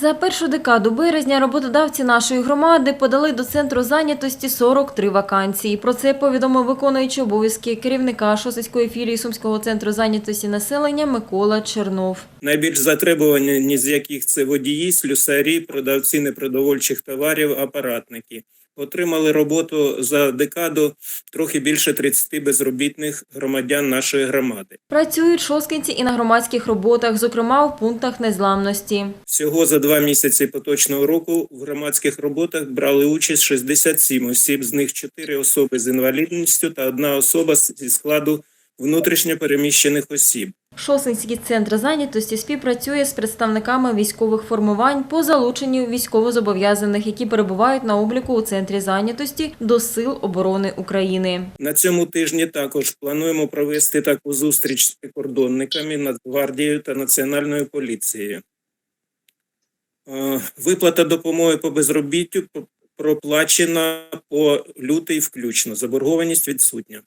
За першу декаду березня роботодавці нашої громади подали до центру зайнятості 43 вакансії. Про це повідомив виконуючий обов'язки керівника Шосицької філії Сумського центру зайнятості населення Микола Чернов. Найбільш затребувані з яких це водії, слюсарі, продавці непродовольчих товарів, апаратники. Отримали роботу за декаду трохи більше 30 безробітних громадян нашої громади. Працюють шосткинці і на громадських роботах, зокрема в пунктах незламності. Всього за два місяці поточного року в громадських роботах брали участь 67 осіб, з них 4 особи з інвалідністю та одна особа зі складу внутрішньо переміщених осіб. Шосинський центр зайнятості співпрацює з представниками військових формувань по залученню військовозобов'язаних, які перебувають на обліку у центрі зайнятості до Сил оборони України. На цьому тижні також плануємо провести таку зустріч з прикордонниками, Нацгвардією та Національною поліцією. Е, Виплата допомоги по безробіттю проплачена по лютий включно. Заборгованість відсутня.